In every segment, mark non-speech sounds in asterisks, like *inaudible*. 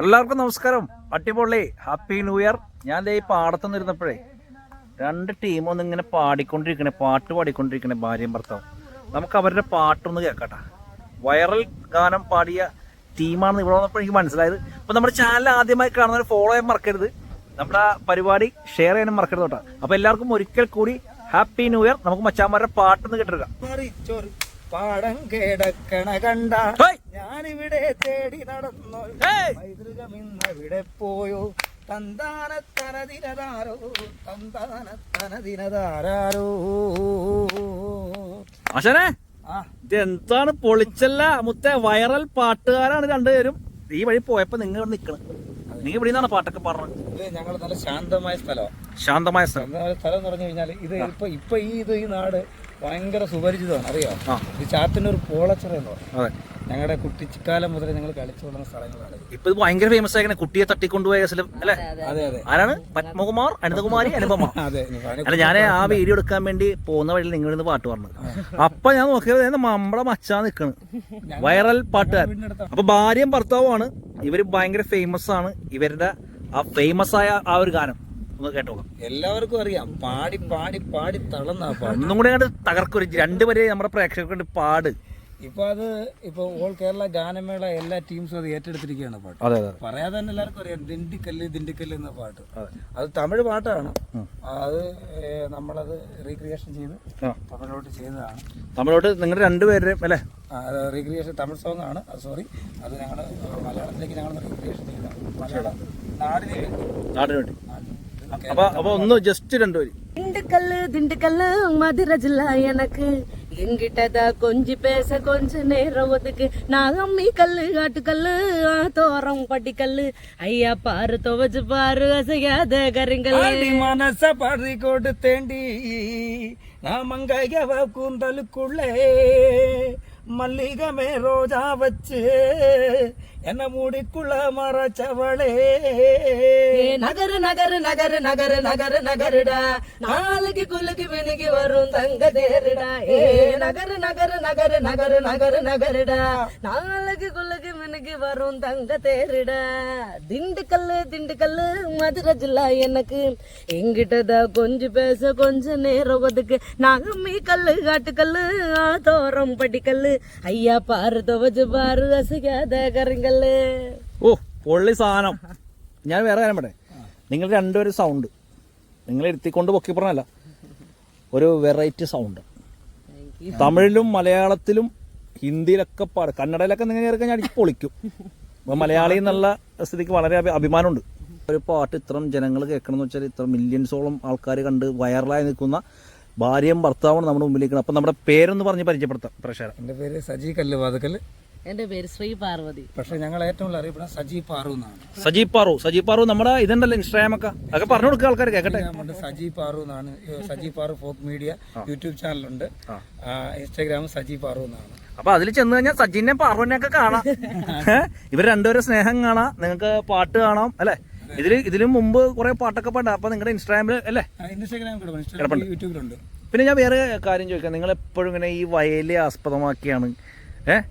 എല്ലാവർക്കും നമസ്കാരം. അട്ടിപൊള്ളി happy new year ഞാൻ ഈ പാടത്ത് നിന്നിരുന്നപ്പോഴേ രണ്ട് ടീം ഒന്ന് ഇങ്ങനെ പാടിക്കൊണ്ടിരിക്കണേ പാട്ട് പാടിക്കൊണ്ടിരിക്കണേ ഭാര്യയും ഭർത്താവും. നമുക്ക് അവരുടെ പാട്ടൊന്ന് കേൾക്കട്ടെ. വൈറൽ ഗാനം പാടിയ ടീമാണെന്ന് ഇവിടെ വന്നപ്പോൾ എനിക്ക് മനസ്സിലായത്. അപ്പോൾ നമ്മുടെ ചാനൽ ആദ്യമായി കാണുന്നവർ ഫോളോ ചെയ്യാൻ മറക്കരുത്. നമ്മുടെ പരിപാടി ഷെയർ ചെയ്യാനും മറക്കരുത് കേട്ടോ. അപ്പോൾ എല്ലാവർക്കും ഒരിക്കൽ കൂടി ഹാപ്പി ന്യൂ ഇയർ നമുക്ക് മച്ചാന്മാരുടെ പാട്ടൊന്ന് കേട്ടിരിക്കാം പാടം കേടക്കണ കണ്ട! ഞാനിവിടെ തേടി നടന്നു! പൈതൃകം ഇന്നവിടെ പോയോ? തന്താന തനതിനതാരോ തന്താന തനതിനതാരോ ആശനെ ഇതെന്താണ് പൊളിച്ചല്ല? മുത്ത വൈറൽ പാട്ടുകാരാണ് രണ്ടുപേരും. ഈ വഴി പോയപ്പോ നിങ്ങൾ ഇവിടെ നിക്കണം നീ ഇവിടെ നിന്നാണ് പാട്ടൊക്കെ പറഞ്ഞത് ഞങ്ങൾ നല്ല ശാന്തമായ സ്ഥലമാണ് ശാന്തമായ സ്ഥലം. സ്ഥലം എന്ന് പറഞ്ഞു കഴിഞ്ഞാൽ ഇത് ഇപ്പൊ ഇപ്പൊ ഈ ഇത് ഈ നാട് ഭയങ്കര സുപരിചിതമാണ്. അറിയോ? ഈ ചാത്തിന്റെ ചാത്തന്നൂർ പോളച്ചിറ എന്ന് പറയും. അതെ. ഞങ്ങളുടെ കുട്ടിക്കാലം മുതൽ ഞങ്ങൾ കളിച്ചു കൊള്ളുന്ന സ്ഥലങ്ങളാണ്. ഇപ്പൊ ഇത് ഭയങ്കര ഫേമസ് ആയിക്കണേ കുട്ടിയെ തട്ടിക്കൊണ്ടുപോയ സ്ഥലം അല്ലെ? അതെ അതെ. ആരാണ്? പത്മകുമാർ അനന്തകുമാരി അനുപമ. *laughs* അതെ അല്ല ഞാൻ ആ വീഡിയോ എടുക്കാൻ വേണ്ടി പോകുന്ന വഴിയിൽ നിങ്ങൾ നിന്ന് പാട്ട് പറഞ്ഞു. അപ്പൊ ഞാൻ നോക്കിയത് നമ്മളെ മച്ചാ നിക്കണ്. വൈറൽ പാട്ടുകാരൻ. അപ്പൊ ഭാര്യയും ഭർത്താവുമാണ്. ഇവർ ഭയങ്കര ഫേമസ് ആണ്. ഇവരുടെ ആ ഫേമസ് ആയ ആ ഒരു ഗാനം. ഒന്ന് കേട്ടോക്കാം എല്ലാവർക്കും അറിയാം. പാടി പാടി പാടി തളർന്ന ഒന്നും കൂടെ അങ്ങോട്ട് തകർക്കൊരു വരെ നമ്മുടെ പ്രേക്ഷകർക്ക് വേണ്ടി പാട്. ഇപ്പൊ അത് ഇപ്പൊ ഓൾ കേരള ഗാനമേള എല്ലാ ടീംസും അത് ഏറ്റെടുത്തിരിക്കുകയാണ് പാട്ട്. പറയാതെ തന്നെ എല്ലാവർക്കും അറിയാം. ദിണ്ടിക്കല്ല് ദിണ്ടിക്കല്ല് എന്ന പാട്ട്. അതെ. തമിഴ് പാട്ടാണ്. അത് നമ്മളത് റീക്രിയേഷൻ ചെയ്ത്. തമിഴോട്ട് ചെയ്തതാണ്. തമിഴോട്ട് നിങ്ങളുടെ രണ്ടുപേരുടെയും അല്ലേ? റീക്രിയേഷൻ തമിഴ് സോങ് ആണ്. സോറി അത് ഞങ്ങൾ മലയാളത്തിലേക്ക് ഞങ്ങൾ റീക്രിയേഷൻ ചെയ്തതാണ്. മലയാളം നാടിന് വേണ്ടി. അപ്പൊ അപ്പൊ ഒന്ന് ജസ്റ്റ് രണ്ടുപേര് திண்டுக்கல்லு திண்டுக்கல்லு மதுரை ஜில்லா எனக்கு எங்கிட்டதா கொஞ்சி பேச கொஞ்ச நேரம் ஒதுக்கு நாகம்மி கல்லு ஆட்டுக்கல்லு தோரம் பட்டிக்கல்லு ஐயா பாரு துவச்சு பாரு அசையாத கரிங்கல்லு ஆடி மனச பறி கொடுத்தேண்டி நான் மங்கையவ கூந்தலுக்குள்ளே மல்லிகமே ரோஜா வச்சு என்ன மூடிக்குள்ள மறைச்சவளே? ஏ நகரு நகரு நகரு நகரு நகரு நகருடா. நாளைக்கு குலுக்கு மினுக்கு வரும் தங்க தேருடா. ஏ நகரு நகரு நகரு நகரு நகரு நகருடா. நாளைக்கு குலுக்கு மினுக்கு வரும் தங்க தேருடா. திண்டுக்கல்லு திண்டுக்கல்லு மதுரை ஜில்லா எனக்கு. எங்கிட்டதா கொஞ்சம் பேச கொஞ்ச நேரம் ஒதுக்கு. நகமி கல்லு காட்டுக்கல்லு ஆத்தோரம் படிக்கல்லு. ஐயா பாரு துவச்சு பாரு அசையாத അല്ലേ ഓ പൊള്ളി സാധനം. ഞാൻ വേറെ കാര്യം പറയാം നിങ്ങൾ രണ്ടുപേരും സൗണ്ട് നിങ്ങൾ എടുത്തിക്കൊണ്ട് പൊക്കി പറഞ്ഞല്ല. ഒരു വെറൈറ്റി സൗണ്ട് തമിഴിലും മലയാളത്തിലും ഹിന്ദിയിലൊക്കെ പാടും. കന്നഡയിലൊക്കെ നിങ്ങൾ ചേർക്കാൻ ഞാൻ അടിച്ച് പൊളിക്കും. അപ്പം മലയാളി എന്നുള്ള സ്ഥിതിക്ക് വളരെ അഭിമാനമുണ്ട്. ഒരു പാട്ട് ഇത്രയും ജനങ്ങൾ കേൾക്കണം എന്ന് വെച്ചാൽ ഇത്ര മില്യൻസോളം ആൾക്കാർ കണ്ട് വൈറലായി നിൽക്കുന്ന ഭാര്യയും ഭർത്താവാണ് നമ്മുടെ മുമ്പിലേക്ക് അപ്പം നമ്മുടെ പേരൊന്ന് പറഞ്ഞ് പരിചയപ്പെടുത്താം പ്രഷർ എന്റെ പേര് സജി കല്ലുവാതക്കൽ. എന്റെ പേര് ശ്രീ പാർവതി. പക്ഷെ ഞങ്ങൾ ഏറ്റവും കൂടുതൽ അറിയപ്പെടുന്നത് സജി പാറു എന്നാണ്. സജീവ് പാറു സജീവ് പാറു നമ്മുടെ ഇതുണ്ടല്ലോ ഇൻസ്റ്റാഗ്രാം ഒക്കെ. അതൊക്കെ പറഞ്ഞു കൊടുക്കുക ആൾക്കാർ കേൾക്കട്ടെ നമ്മുടെ സജി പാറു എന്നാണ്. Saji Paru folk media YouTube ചാനലുണ്ട്. ഇൻസ്റ്റാഗ്രാം സജി പാറു എന്നാണ്. അപ്പൊ അതിൽ ചെന്ന് കഴിഞ്ഞാൽ സജിനെ പാർവനെ ഒക്കെ കാണാം. ഇവർ രണ്ടുപേരും സ്നേഹം കാണാം. നിങ്ങൾക്ക് പാട്ട് കാണാം അല്ലെ? ഇതിൽ ഇതിലും മുമ്പ് കുറെ പാട്ടൊക്കെ പാടാം. അപ്പൊ നിങ്ങളുടെ ഇൻസ്റ്റാഗ്രാമിൽ അല്ലേ? ഇൻസ്റ്റാഗ്രാം യൂട്യൂബിലുണ്ട് പിന്നെ ഞാൻ വേറെ കാര്യം ചോദിക്കാം. നിങ്ങൾ എപ്പോഴും ഇങ്ങനെ ഈ വയലെ ആസ്പദമാക്കിയാണ്. ഏഹ്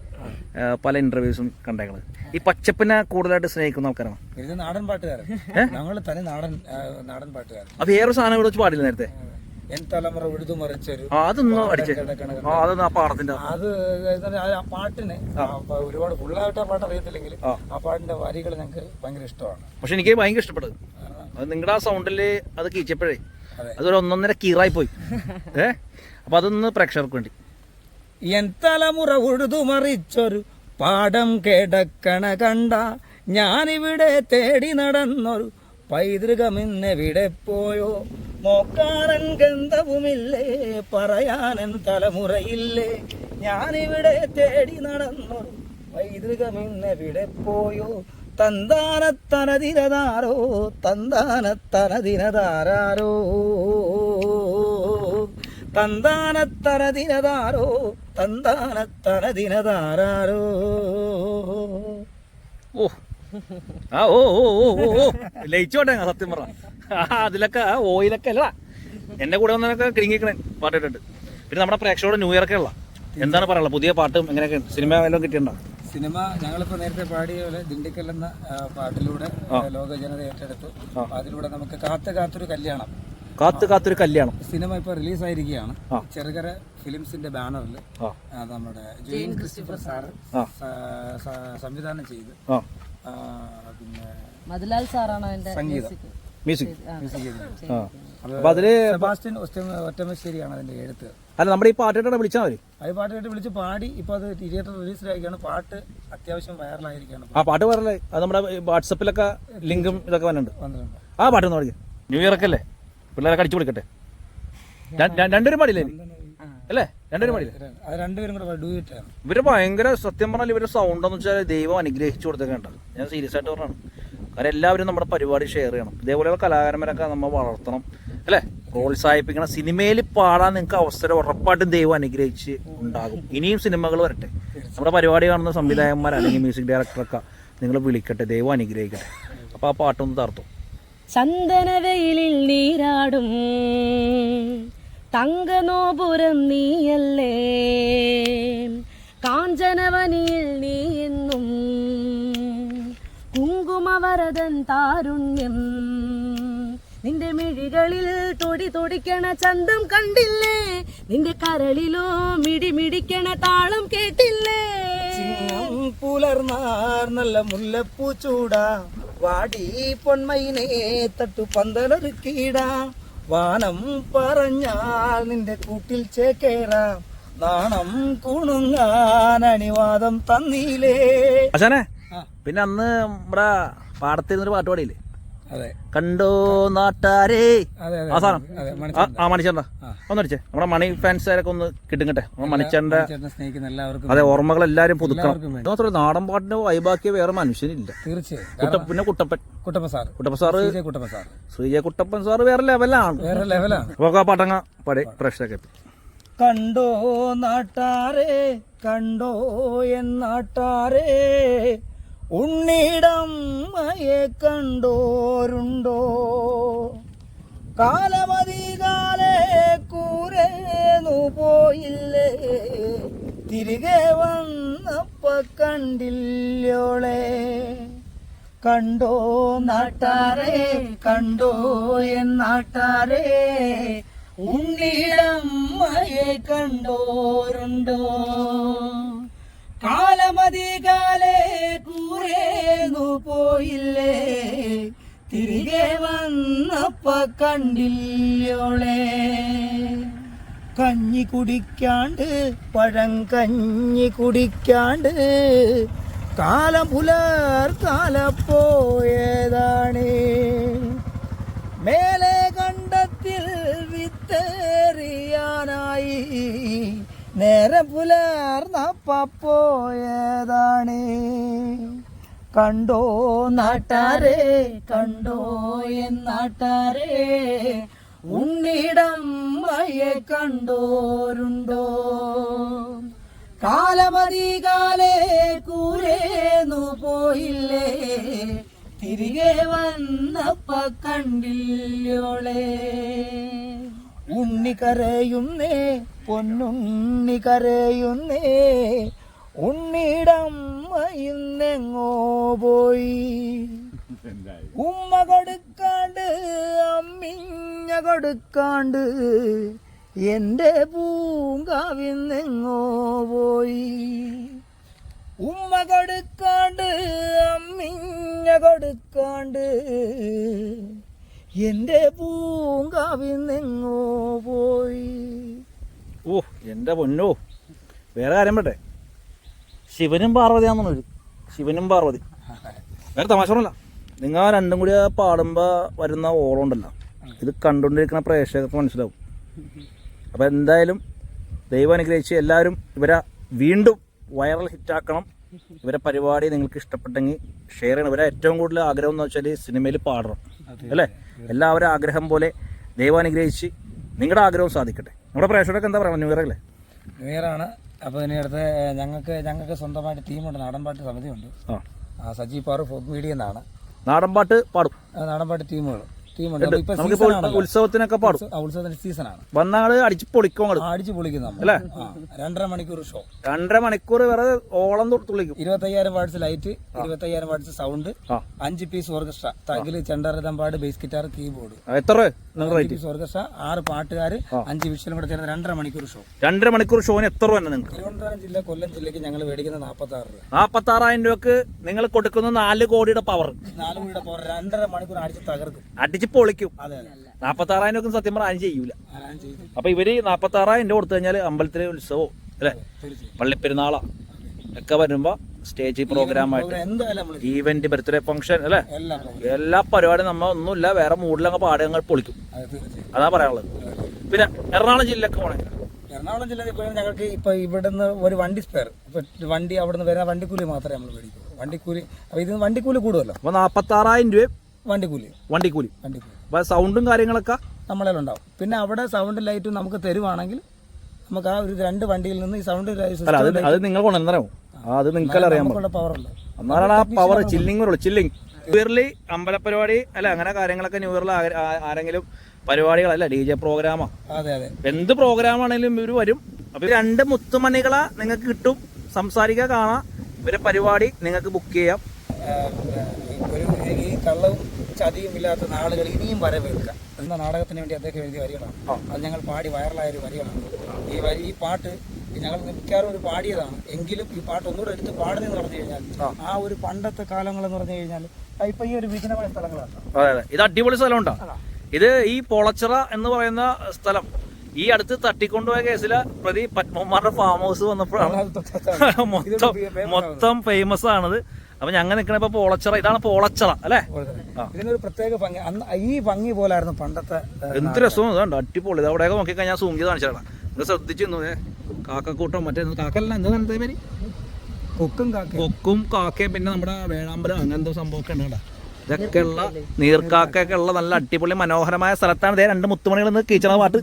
പല ഇന്റർവ്യൂസും കണ്ടേക്കണത്. ഈ പച്ചപ്പിനെ കൂടുതലായിട്ട് സ്നേഹിക്കുന്ന ആൾക്കാരാണ്? ഇത് നാടൻ പാട്ടുകാരൻ. ഞങ്ങൾ തന്നെ നാടൻ നാടൻ പാട്ടുകാരൻ. അത് വേറെ സാധനം ഇവിടെ വെച്ച് പാടില്ല നേരത്തെ? എൻ തലമുറ ഉഴുതു മറിച്ചൊരു അതൊന്നും അടിച്ചു. അതൊന്നും ആ പാടത്തിന്റെ അത് ആ പാട്ടിന് ഒരുപാട് ഫുള്ളായിട്ട് ആ പാട്ട് അറിയത്തില്ലെങ്കിൽ ആ പാട്ടിന്റെ വരികൾ ഞങ്ങൾക്ക് ഭയങ്കര ഇഷ്ടമാണ്. പക്ഷെ എനിക്ക് ഭയങ്കര ഇഷ്ടപ്പെട്ടത്. അത് നിങ്ങളുടെ ആ സൗണ്ടിൽ അത് കീച്ചപ്പോഴേ അതൊരു ഒന്നൊന്നര കീറായി പോയി. *laughs* ഏഹ് അപ്പൊ അതൊന്ന് പ്രേക്ഷകർക്ക് വേണ്ടി. എൻ തലമുറ ഉഴുതു മറിച്ചൊരു പാടം കിടക്കണ കണ്ട ഞാനിവിടെ തേടി നടന്നൊരു പൈതൃകമിന്നെവിടെ പോയോ നോക്കാരൻ ഗന്ധവുമില്ലേ പറയാനൻ തലമുറയില്ലേ? ഞാനിവിടെ തേടി നടന്നൊരു പൈതൃകമിന്നെവിടെ പോയോ തന്താനത്തനതിരതാരോ തന്താനത്തനതിരതാരോ തന്താനത്തനതിനതാരോ തന്താനത്തനതിനതാരോ ഓ. ആ ഓ ഓ ഓ ഓ ഓ. ലയിച്ചോട്ടെ സത്യം പറ ആ, അതിലൊക്കെ ഓയിലൊക്കെ അല്ല. എന്റെ കൂടെ വന്നതൊക്കെ കിടുങ്ങിക്കണേ പാട്ടിട്ടുണ്ട്. പിന്നെ നമ്മുടെ പ്രേക്ഷകരുടെ ന്യൂ ഇയർ ഒക്കെ ഉള്ള. എന്താണ് പറയാനുള്ളത്? പുതിയ പാട്ടും എങ്ങനെയൊക്കെ സിനിമ വല്ലതും കിട്ടിയിട്ടുണ്ടോ? സിനിമ ഞങ്ങളിപ്പോൾ നേരത്തെ പാടിയ പോലെ ദിണ്ടിക്കൽ എന്ന പാട്ടിലൂടെ ലോക ജനത ഏറ്റെടുത്തു. അതിലൂടെ നമുക്ക് കാത്തു കാത്തൊരു കല്യാണം. കാത്ത് കാത്തൊരു കല്യാണം. സിനിമ ഇപ്പോൾ റിലീസായിരിക്കുകയാണ്. ചെറുകര ഫിലിംസിന്റെ ബാനറിൽ ആ. നമ്മുടെ ജെയിൻ ക്രിസ്റ്റഫർ സാറ് ആ. സ- സ- സംവിധാനം ചെയ്ത്. പിന്നെ മധുലാൽ സാറാണ് അതിന്റെ സംഗീതം. മ്യൂസിക്? അപ്പൊ അതിൽ സെബാസ്റ്റ്യൻ ഒറ്റ- ഒറ്റമശ്ശേരിയാണ് അതിന്റെ എഴുത്ത്. അല്ല നമ്മുടെ ഈ പാട്ടായിട്ട് വിളിച്ചാൽ മതി. അത് പാട്ട് കേട്ട് വിളിച്ച് പാടി ഇപ്പൊ അത് തിയേറ്റർ റിലീസിലായിരിക്കാണ് പാട്ട് അത്യാവശ്യം വൈറലായിരിക്കാണ് ആ പാട്ട് വൈറലായി. അത് നമ്മുടെ വാട്സപ്പിലൊക്കെ ലിങ്കും ഇതൊക്കെ വന്നിട്ടുണ്ട്. ആ പാട്ട് ഒന്ന് പാടിക്കേ. ന്യൂ ഇയർ ഒക്കെ അല്ലേ? പിള്ളേരെ കടിച്ചു കൊടുക്കട്ടെ രണ്ടുപേരും പാടില്ലേ? അല്ലേ? രണ്ടുപേരും പാടില്ലേ? രണ്ടുപേരും കൂടെ ഇവർ ഭയങ്കര സത്യം പറഞ്ഞാൽ ഇവരുടെ സൗണ്ട് എന്ന് വെച്ചാൽ ദൈവം അനുഗ്രഹിച്ചു കൊടുത്തേക്കണ്ട ഞാൻ സീരിയസ് ആയിട്ട് പറഞ്ഞാണ് കാരണം എല്ലാവരും നമ്മുടെ പരിപാടി ഷെയർ ചെയ്യണം. ഇതേപോലെയുള്ള കലാകാരന്മാരൊക്കെ നമ്മൾ വളർത്തണം. അല്ലേ? പ്രോത്സാഹിപ്പിക്കണം. സിനിമയിൽ പാടാൻ നിങ്ങൾക്ക് അവസരം ഉറപ്പായിട്ടും ദൈവം അനുഗ്രഹിച്ച് ഉണ്ടാകും. ഇനിയും സിനിമകൾ വരട്ടെ. നമ്മുടെ പരിപാടി കാണുന്ന സംവിധായകന്മാർ അല്ലെങ്കിൽ മ്യൂസിക് ഡയറക്ടറൊക്കെ നിങ്ങൾ വിളിക്കട്ടെ. ദൈവം അനുഗ്രഹിക്കട്ടെ. അപ്പോൾ ആ പാട്ടൊന്ന് തർത്തു ചന്ദനവെയിലിൽ നീരാടും. തങ്കനോപുരം നീയല്ലേ? കാഞ്ചനവനിയിൽ നീ എന്നും. കുങ്കുമവരതൻ താരുണ്യം. നിന്റെ മിഴികളിൽ തൊടി തൊടിക്കണ ചന്തം കണ്ടില്ലേ? നിന്റെ കരളിലോ മിടി മിടിക്കണ താളം കേട്ടില്ലേ? പുലർന്നാർ നല്ല മുല്ലപ്പൂ ചൂടാ. വാടി പൊന്മയിനെ തട്ടു പന്തലൊരുക്കിടാ വാനം പറഞ്ഞാൽ നിന്റെ കൂട്ടിൽ ചേക്കേറാം. നാണം കുണുങ്ങാൻ അണിവാദം തന്നീലേ അച്ഛനെ പിന്നെ അന്ന് നമ്മുടെ പാടത്തിരുന്നൊരു പാട്ട് പാടിയില്ലേ? കണ്ടോ നാട്ടാരേ? അതെ ആ സാധനം. ആ, മണിച്ചേണ്ട ഒന്നടിച്ചേ. നമ്മുടെ മണി ഫാൻസുകാരൊക്കെ ഒന്ന് കിട്ടുങ്ങട്ടെ. മണിച്ചേണ്ട എല്ലാവർക്കും അതെ ഓർമ്മകൾ എല്ലാരും പുതുക്കണം. മാത്രമല്ല നാടൻ പാട്ടിന്റെ വൈബാക്കിയ വേറെ മനുഷ്യനില്ല. തീർച്ചയായും. കുട്ട പിന്നെ Kuttappan. Kuttappa sir Kuttappan sir Kuttappan sir. വേറെ ലെവലാണ് വേറെ ലെവലാണ് പാട്ടങ്ങ പടേ പ്രേക്ഷകർക്ക് കണ്ടോ നാട്ടാരേ കണ്ടോ എൻ നാട്ടാരെ ഉണ്ണിടമ്മയെ കണ്ടോരുണ്ടോ? കാലമതികാലേ കൂരേന്നു പോയില്ലേ? തിരികെ വന്നപ്പ കണ്ടില്ലോളെ. കണ്ടോ നാട്ടാരെ കണ്ടോ എൻ നാട്ടാരെ ഉണ്ണിടമ്മയെ കണ്ടോരുണ്ടോ? കാലമതികാലേ പോയില്ലേ? തിരികെ വന്നപ്പ കണ്ടില്ലോളെ. കഞ്ഞി കുടിക്കാണ്ട് പഴം കഞ്ഞി കുടിക്കാണ്ട് കാലം പുലർക്കാലപ്പോയതാണ് മേലെ കണ്ടത്തിൽ വിത്തേറിയാനായി നേരെ പുലർന്നപ്പോയതാണ് കണ്ടോ നാട്ടാരേ കണ്ടോ ഉണ്ണിടം ഉണ്ണിടമ്മയെ കണ്ടോരുണ്ടോ? കാലമതി കാലേ കൂരേന്നു പോയില്ലേ? തിരികെ വന്നപ്പ കണ്ടില്ലോളെ. ഉണ്ണി കരയുന്നേ പൊന്നുണ്ണി കരയുന്നേ ഉണ്ണിടമ്മയുന്നെങ്ങോ പോയി. ഉമ്മ കൊടുക്കാണ്ട് അമ്മിഞ്ഞ കൊടുക്കാണ്ട് എന്റെ പൂങ്കാവിന്നെങ്ങോ പോയി. ഉമ്മ കൊടുക്കാണ്ട് അമ്മിഞ്ഞ കൊടുക്കാണ്ട് എന്റെ പൂങ്കാവിന്നെങ്ങോ പോയി. ഓ എന്റെ പൊന്നോ. വേറെ കാര്യം പറ്റേ ശിവനും പാർവതിയാണെന്നു ഒരു ശിവനും പാർവതി. വേറെ തമാശ പറഞ്ഞല്ല നിങ്ങൾ രണ്ടും കൂടി പാടുമ്പോൾ വരുന്ന ഓളം ഉണ്ടല്ലോ. ഇത് കണ്ടുകൊണ്ടിരിക്കുന്ന പ്രേക്ഷകർക്ക് മനസ്സിലാവും. അപ്പോൾ എന്തായാലും ദൈവം അനുഗ്രഹിച്ച് എല്ലാവരും ഇവരെ വീണ്ടും വൈറൽ ഹിറ്റാക്കണം ഇവരെ പരിപാടി നിങ്ങൾക്ക് ഇഷ്ടപ്പെട്ടെങ്കിൽ ഷെയർ ചെയ്യണം. ഇവരെ ഏറ്റവും കൂടുതൽ ആഗ്രഹം എന്ന് വെച്ചാൽ സിനിമയിൽ പാടണം. അല്ലേ? എല്ലാവരും ആഗ്രഹം പോലെ ദൈവം അനുഗ്രഹിച്ച് നിങ്ങളുടെ ആഗ്രഹം സാധിക്കട്ടെ. നമ്മുടെ പ്രേക്ഷകർക്ക് എന്താ പറയുക ന്യൂ ഇയർ അല്ലേ? ന്യൂ ഇയർ ആണ്. അപ്പോൾ ഇനി അടുത്ത് ഞങ്ങൾക്ക് ഞങ്ങൾക്ക് സ്വന്തമായിട്ട് ടീമുണ്ട്. നാടൻപാട്ട് സമിതിയുണ്ട്. ആ. സജീവ് പാറു ഫോക്ക് മീഡിയ എന്നാണ്. നാടൻപാട്ട് പാടും. നാടൻപാട്ട് ടീമുകൾ. ഉത്സവത്തിനൊക്കെ പാടും. ഉത്സവത്തിന്റെ സീസണാണ് വന്നാൾ അടിച്ച് പൊളിക്കും അടിച്ചു പൊളിക്കും അല്ലേ? രണ്ടര മണിക്കൂർ ഷോ രണ്ടര മണിക്കൂർ വേറെ ഓളം തുള്ളിക്കും. ഇരുപത്തയ്യായിരം വാട്സ് ലൈറ്റ് ഇരുപത്തയ്യായിരം വാട്സ് സൗണ്ട് അഞ്ച് പീസ് ഓർക്കസ്ട്ര തകിൽ ചെണ്ടരതമ്പാട് ബേസ് ഗിറ്റാർ കീബോർഡ് എത്ര? പീസ് ഓർക്കസ്ട്ര ആറ് പാട്ടുകാർ അഞ്ച് വിഷയം കൂടെ ചേർന്ന് രണ്ടര മണിക്കൂർ ഷോ രണ്ടര മണിക്കൂർ ഷോന് എത്ര രൂപ നിങ്ങൾക്ക്? തിരുവനന്തപുരം ജില്ല കൊല്ലം ജില്ലക്ക് ഞങ്ങൾ മേടിക്കുന്ന നാൽപ്പത്തി ആറ് രൂപ. നാപ്പത്തി ആറായിരം രൂപക്ക് നിങ്ങൾ കൊടുക്കുന്ന നാല് കോടിയുടെ പവർ നാല് കോടിയുടെ പവർ രണ്ടര മണിക്കൂർ അടിച്ച് തകർക്കും. അടിച്ച് പൊളിക്കും. അതെ അതെ. നാപ്പത്തി ആറായിരം രൂപ സത്യം പറഞ്ഞാൽ ആരും ചെയ്യൂല. അപ്പൊ ഇവർ നാപ്പത്തി ആറായിരം രൂപ കൊടുത്തു കഴിഞ്ഞാൽ അമ്പലത്തിലെ ഉത്സവം അല്ലെ? പള്ളിപ്പെരുന്നാളാ ഒക്കെ വരുമ്പോ സ്റ്റേജ് പ്രോഗ്രാമായിട്ട് ഈവന്റ് ബർത്ത്ഡേ ഫംഗ്ഷൻ അല്ലെ? എല്ലാ പരിപാടിയും നമ്മ ഒന്നുമില്ല വേറെ മൂഡിലങ്ങ് പാടി അങ്ങ് പൊളിക്കും. അതാ പറയാനുള്ളത്. പിന്നെ എറണാകുളം ജില്ലക്ക് പോണേ. എറണാകുളം ജില്ലയിൽ ഇപ്പോഴും ഞങ്ങൾക്ക് ഇപ്പൊ ഇവിടുന്ന് ഒരു വണ്ടി സ്പെയർ വണ്ടി അവിടുന്ന് വരാൻ വണ്ടിക്കൂലി മാത്രമേ നമ്മൾ മേടിക്കൂ. വണ്ടിക്കൂലി അപ്പൊ ഇത് വണ്ടിക്കൂലി കൂടുമല്ലോ അപ്പൊ നാപ്പത്തി ആറായിരം രൂപ വണ്ടിക്കൂലി. വണ്ടിക്കൂലി. വണ്ടിക്കൂലി. സൗണ്ടും കാര്യങ്ങളൊക്കെ? നമ്മളെ ഉണ്ടാവും പിന്നെ അവിടെ സൗണ്ട് ലൈറ്റും നമുക്ക് തരുവാണെങ്കിൽ നമുക്ക് ആ ഒരു രണ്ട് വണ്ടിയിൽ നിന്ന് ഈ സൗണ്ട് അല്ല അത് അത് നിങ്ങൾ കൊണ്ടുവന്നറിയാമോ അത് നിങ്ങൾക്കല്ല അറിയാൻ എന്നാലാണ് ആ പവർ ചില്ലിങ് വരുള്ളൂ. ചില്ലിങ് ന്യൂ അമ്പല അമ്പലപരിപാടി അല്ല അങ്ങനെ കാര്യങ്ങളൊക്കെ ന്യൂ ഇയറിൽ ആരെങ്കിലും പരിപാടികളല്ല ഡി ജെ പ്രോഗ്രാമോ അതെ അതെ. എന്ത് പ്രോഗ്രാം ആണെങ്കിലും ഇവർ വരും. അപ്പൊ രണ്ട് മുത്തുമണികളെ നിങ്ങൾക്ക് കിട്ടും. സംസാരിക്കുക കാണാം. ഇവരെ പരിപാടി നിങ്ങൾക്ക് ബുക്ക് ചെയ്യാം. ഒരു ഈ കള്ളവും ചതിയും ഇല്ലാത്ത നാളുകൾ ഇനിയും വരവേൽക്കാം എന്ന നാടകത്തിന് വേണ്ടി അദ്ദേഹം എഴുതിയ വരികളാണ്. അത് ഞങ്ങൾ പാടി വൈറലായ ഒരു വരികളാണ്. ഈ വരി ഈ പാട്ട് ഞങ്ങൾ മിക്കവാറും ഒരു പാടിയതാണ്. എങ്കിലും ഈ പാട്ട് ഒന്നുകൂടെ എടുത്ത് പാടുന്നതെന്ന് പറഞ്ഞു കഴിഞ്ഞാൽ ആ. ഒരു പണ്ടത്തെ കാലങ്ങൾ എന്ന് പറഞ്ഞു കഴിഞ്ഞാൽ ഇപ്പൊ ഈ ഒരു വിജനമായ സ്ഥലങ്ങളാണ്. ഇത് അടിപൊളി സ്ഥലമുണ്ടോ. ഇത് ഈ പൊളച്ചിറ എന്ന് പറയുന്ന സ്ഥലം. ഈ അടുത്ത് തട്ടിക്കൊണ്ടുപോയ കേസിലെ പ്രതി പത്മകുമാറിന്റെ ഫാം ഹൗസ് വന്നപ്പോഴാണ് മൊത്തം മൊത്തം ഫേമസ് ആണത്. അപ്പൊ ഞങ്ങൾ നിൽക്കണ ഇപ്പൊ പോളച്ചിറ ഇതാണ് പോളച്ചറ അല്ലേ? ഇതിനൊരു പ്രത്യേക ഭംഗി ഈ ഭംഗി പോലായിരുന്നു പണ്ടത്തെ എന്ത് രസവും ഇതുണ്ട് അടിപൊളി. അവിടെ നോക്കി കഴിഞ്ഞാൽ സൂം ചെയ്ത് കാണിച്ചാണ് ശ്രദ്ധിച്ചു ഏ. കാക്കക്കൂട്ടം മറ്റേ കാക്കല്ല എന്താ എന്താ പേര്? കൊക്കും കാക്ക കൊക്കും കാക്കയും പിന്നെ നമ്മുടെ വേഴാമ്പലം അങ്ങനത്തെ സംഭവമൊക്കെ ഉണ്ട് കേട്ടോ ഇതൊക്കെ ഉള്ള നീർക്കാക്കൊക്കെ ഉള്ള നല്ല അടിപൊളി മനോഹരമായ സ്ഥലത്താണ്. രണ്ട് മുത്തുമണികൾ കീച്ചണ പാട്ട്.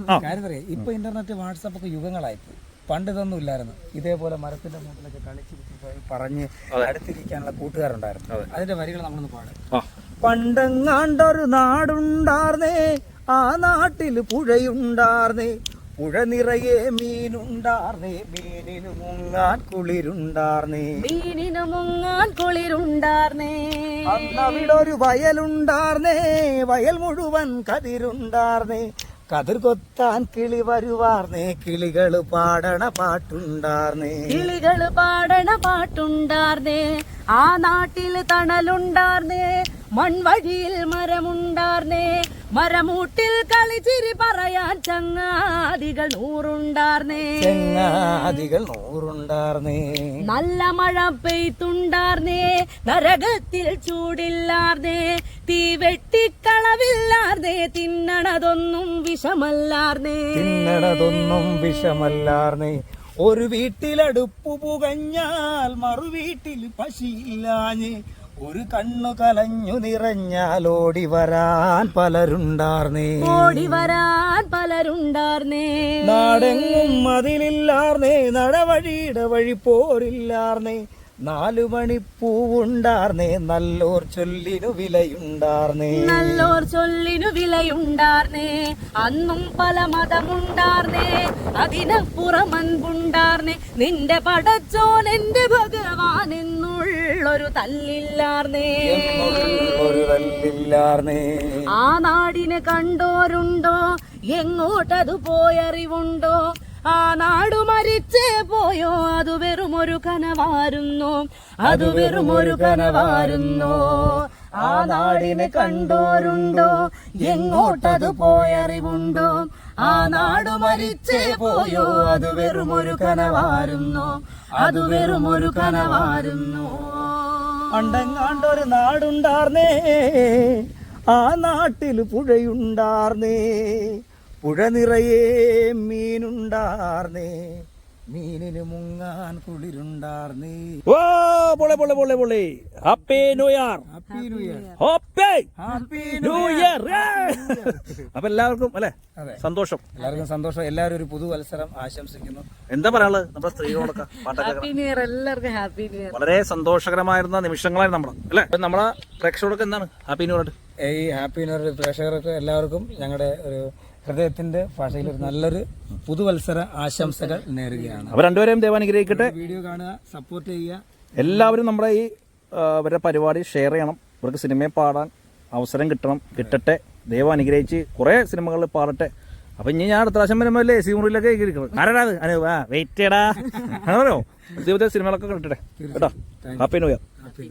ഇപ്പൊ ഇന്റർനെറ്റ് വാട്സപ്പ് ഒക്കെ യുഗങ്ങളായിപ്പോയി പണ്ട് ഇതൊന്നും ഇല്ലായിരുന്നു. ഇതേപോലെ മരത്തിന്റെ മൂട്ടിലൊക്കെ കളിച്ച് പോയി പറഞ്ഞ് അടുത്തിരിക്കാനുള്ള കൂട്ടുകാരുണ്ടായിരുന്നു. അതിന്റെ വരികൾ നമ്മളൊന്ന് പാടാം. ആ. പണ്ടെങ്ങാണ്ടൊരു നാടുണ്ടാർന്നേ ആ നാട്ടിൽ പുഴയുണ്ടാർന്നേ പുഴ നിറയെ മീനുണ്ടാർന്നേ മീനിന് മുങ്ങാൻ കുളിരുണ്ടാർന്നേ. മീനിന് മുങ്ങാൻ കുളിരുണ്ടാർന്നേ. അന്നവിടൊരു വയലുണ്ടാർന്നേ വയൽ മുഴുവൻ കതിരുണ്ടാർന്നേ. കതിർ കൊത്താൻ കിളി വരുവാർന്നേ. കിളികൾ പാടണ പാട്ടുണ്ടാർന്നേ. കിളികൾ പാടണ പാട്ടുണ്ടാർന്നേ. ആ നാട്ടിൽ തണലുണ്ടാർന്നേ. മൺവഴിയിൽ മരമുണ്ടാർന്നേ. മരമൂട്ടിൽ കളിച്ചിരി പറയാൻ ചങ്ങാതികൾ നൂറുണ്ടാർന്നേ. ചങ്ങാതികൾ നൂറുണ്ടാർന്നേ. നല്ല മഴ പെയ്ത്തുണ്ടാർന്നേ. നരകത്തിൽ ചൂടില്ലാർന്നേ. തീ വെട്ടിക്കളവില്ലാർന്നേ. തിന്നണതൊന്നും വിഷമല്ലാർന്നേ. തിന്നണതൊന്നും വിഷമല്ലാർന്നേ. ഒരു വീട്ടിലടുപ്പു പുകഞ്ഞാൽ മറുവീട്ടിൽ പശിയില്ലാഞ്ഞേ പശിയില്ലാഞ്ഞ് ഒരു കണ്ണു കലഞ്ഞു നിറഞ്ഞാൽ ഓടി വരാൻ പലരുണ്ടാർന്നേ. ഓടി വരാൻ പലരുണ്ടാർന്നേ. നാടെങ്ങും മതിലില്ലാർന്നേ നടവഴിയുടെ വഴി പോരില്ലാർന്നേ. നാലു മണിപ്പൂവുണ്ടാർന്നേ നല്ലോർ ചൊല്ലിനു വിലയുണ്ടാർന്നേ. നല്ലോർ ചൊല്ലിനു വിലയുണ്ടാർന്നേ അന്നും പല മതമുണ്ടാർന്നേ അതിനപ്പുറം അൻപുണ്ടാർന്നേ. നിന്റെ പടച്ചോൻ എന്റെ ഭഗവാൻ എന്നുള്ളൊരു തല്ലില്ലാർന്നേ. ഒരു തല്ലില്ലാർന്നേ. ആ നാടിനെ കണ്ടോരുണ്ടോ? എങ്ങോട്ടത് പോയറിവുണ്ടോ? ആ നാടു മരിച്ചേ പോയോ? അത് വെറും ഒരു കനവാരുന്നു. അത് വെറും ഒരു കനവാരുന്നു. ആ നാടിനെ കണ്ടോരുണ്ടോ? എങ്ങോട്ടത് പോയറിവുണ്ടോ? ആ നാട് മരിച്ചേ പോയോ? അത് വെറും ഒരു കനവാരുന്നു. അത് വെറും ഒരു കനവാരുന്നു. പണ്ടെങ്ങാണ്ടൊരു നാടുണ്ടാർന്നേ. ആ നാട്ടിൽ പുഴയുണ്ടാർന്നേ. പുഴ നിറയെ മീനുണ്ടാർന്നേ. മീനിന് മുങ്ങാൻ കുളിരുണ്ടാർന്നേ. ഓ പൊളെ പൊളെ പൊളെ പൊളെ. Happy new year happy new year happy happy new year അപ്പൊ എല്ലാവർക്കും അല്ലെ? സന്തോഷം. എല്ലാവർക്കും സന്തോഷം. എല്ലാവരും ഒരു പുതുവത്സരം ആശംസിക്കുന്നു. എന്താ പറയാനുള്ളത്? നമ്മുടെ സ്ത്രീകളോടൊക്കെ പാട്ടൊക്കെ ഹാപ്പി ന്യൂ ഇയർ എല്ലാവർക്കും ഹാപ്പി ന്യൂ ഇയർ വളരെ സന്തോഷകരമായിരുന്ന നിമിഷങ്ങളായിരുന്നു നമ്മുടെ അല്ലെ? നമ്മളെ പ്രേക്ഷകർക്ക് എന്താണ് ഹാപ്പി ന്യൂ ഇയർ ഈ ഹാപ്പി ന്യൂ ഇയർ പ്രേക്ഷകർക്ക് എല്ലാവർക്കും ഞങ്ങളുടെ ഒരു ഹൃദയത്തിന്റെ ഭാഷയിൽ ഒരു നല്ലൊരു പുതുവത്സര ആശംസകൾ നേരുകയാണ്. അവർ രണ്ടുപേരെയും ദൈവം അനുഗ്രഹിക്കട്ടെ. വീഡിയോ കാണുക സപ്പോർട്ട് ചെയ്യുക. എല്ലാവരും നമ്മുടെ ഈ അവരുടെ പരിപാടി ഷെയർ ചെയ്യണം. ഇവർക്ക് സിനിമയെ പാടാൻ അവസരം കിട്ടണം കിട്ടട്ടെ. ദൈവം അനുഗ്രഹിച്ച് കുറേ സിനിമകളിൽ പാടട്ടെ. അപ്പൊ ഇനി ഞാൻ അടുത്ത പ്രാവശ്യം വരുമ്പോൾ അല്ലേ സി മുറിയിലൊക്കെ ഇരിക്കണം ആരാടാ അത്? അനു ആ വെയിറ്റ് ചെയ്യടാ. *laughs* ആണോ ജീവിതത്തിൽ സിനിമകളൊക്കെ കിട്ടട്ടെ കേട്ടോ. Happy new year okay